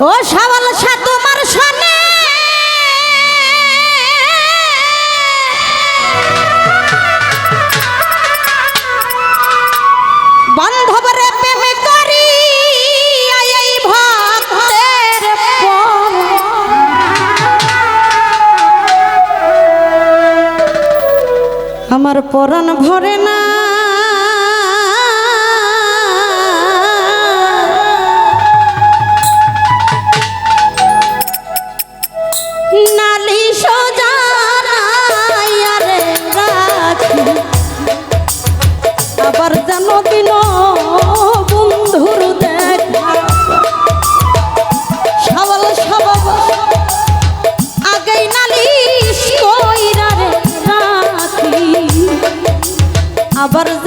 ও সওয়াল তোমার সনে বান্ধবরে প্রেমে করি এই ভক্তের আমার পরণ ভরে না Abar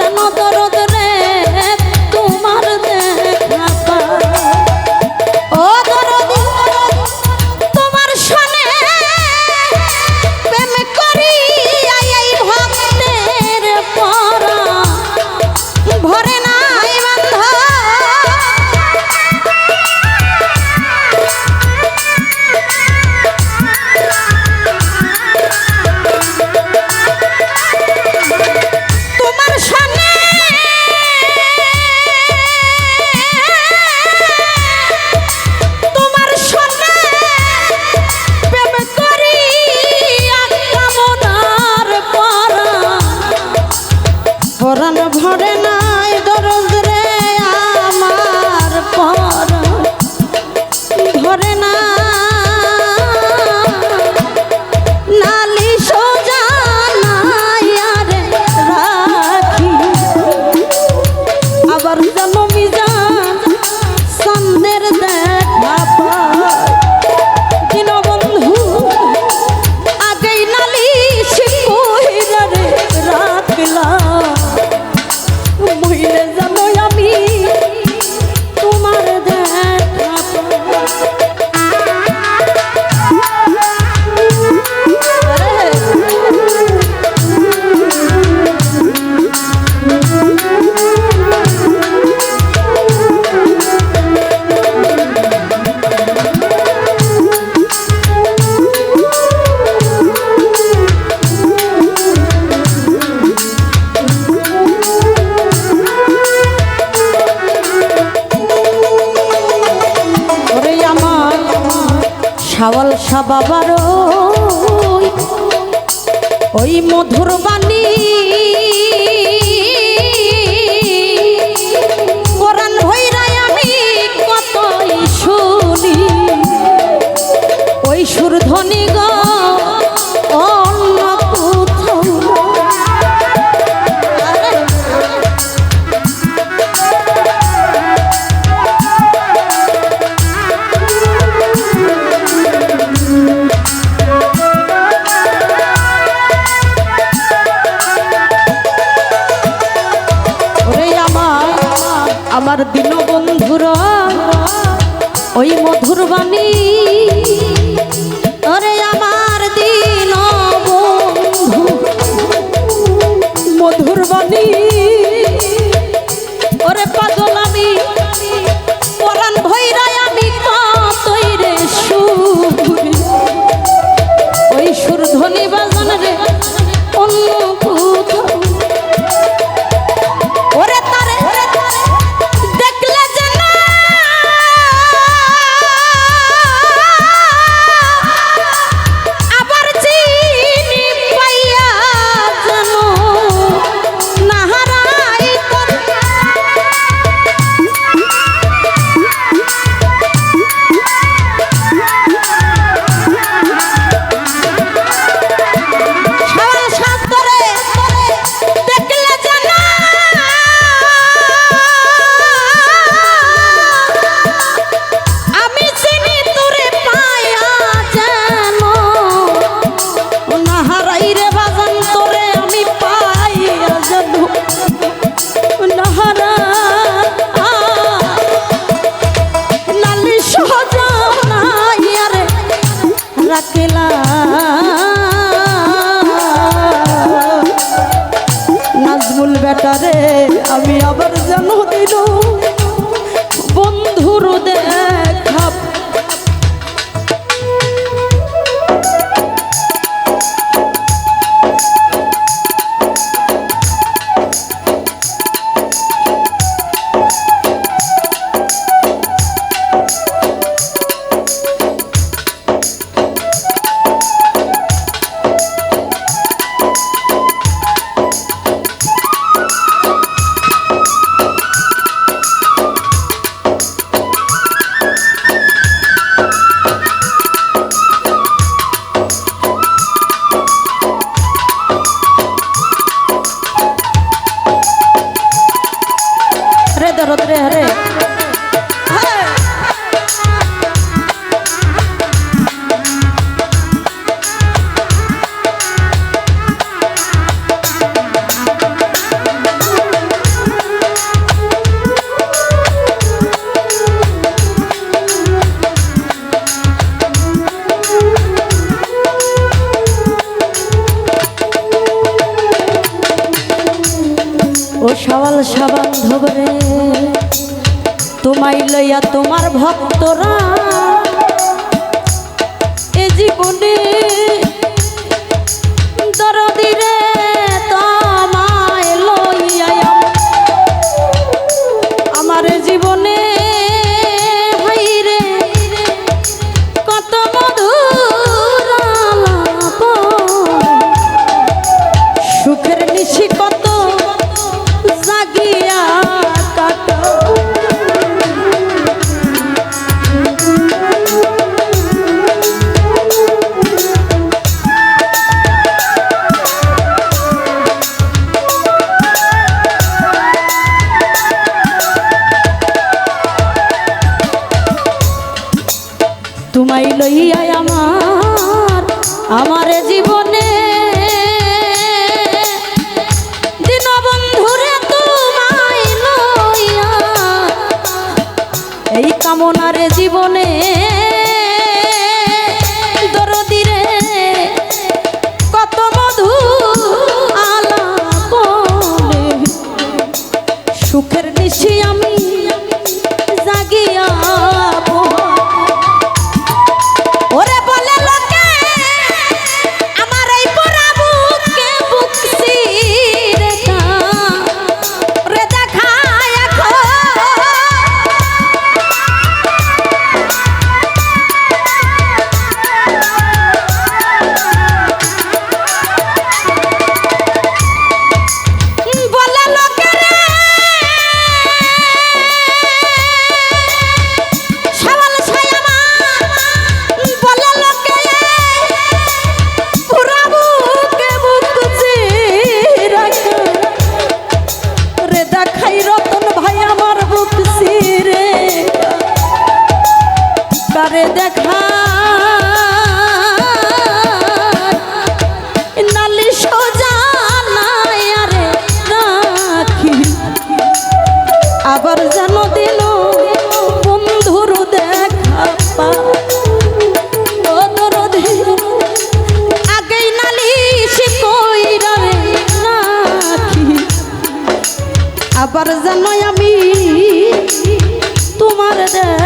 সাওয়াল সাবাবার ওই মধুর বাণী। সুরধ্বনি গা। জানি no তোমার ভক্তরা কামনার জীবনে দরদিরে কত মধুর করে দেয়।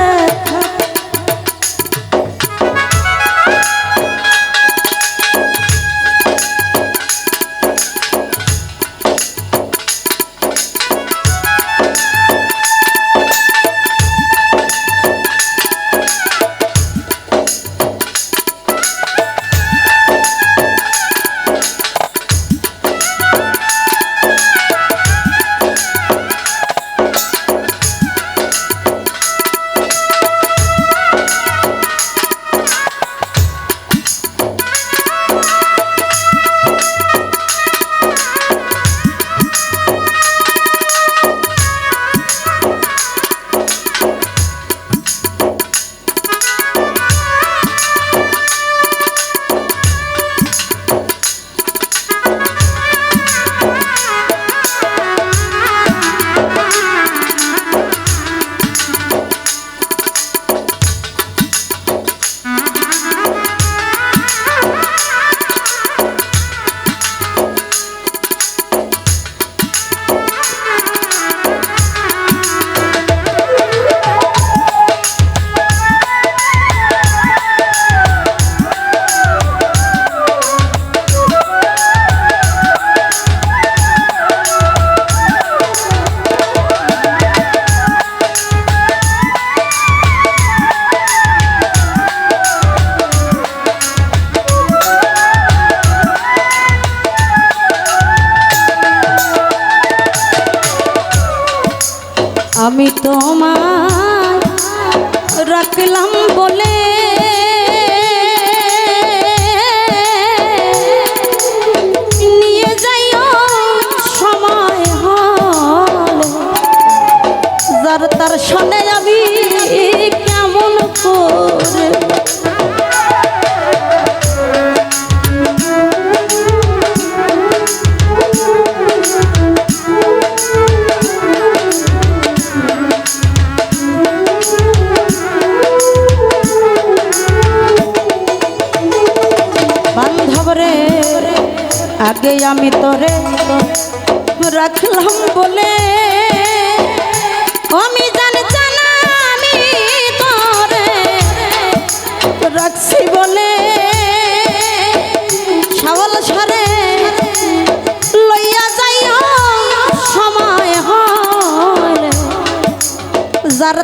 আমি তোমার রাখলাম বলে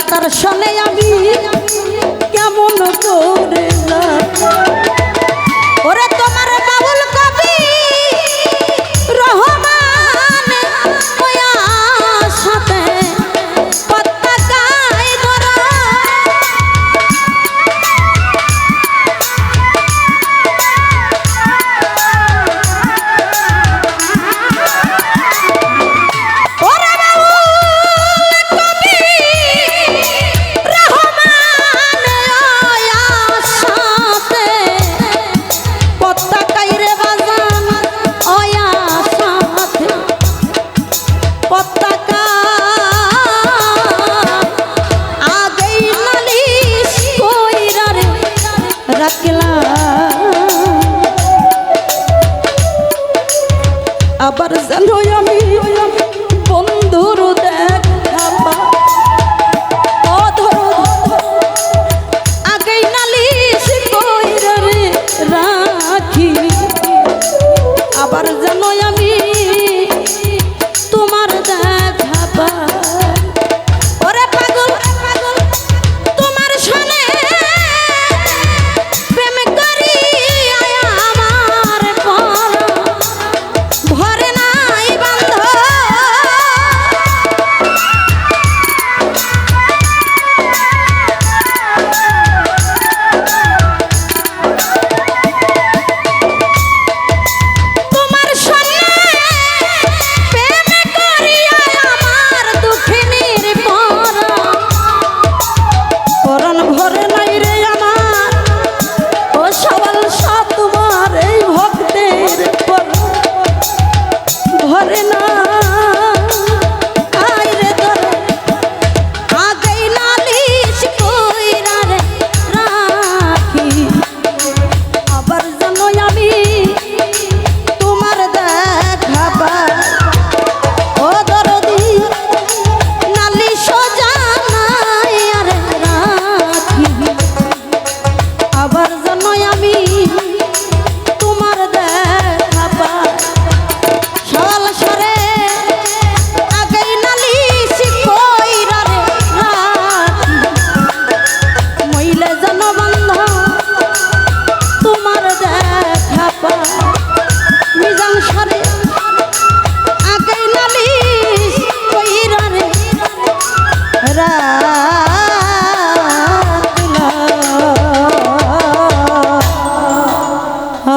তার সনে আমি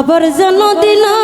আবার যেন দিনা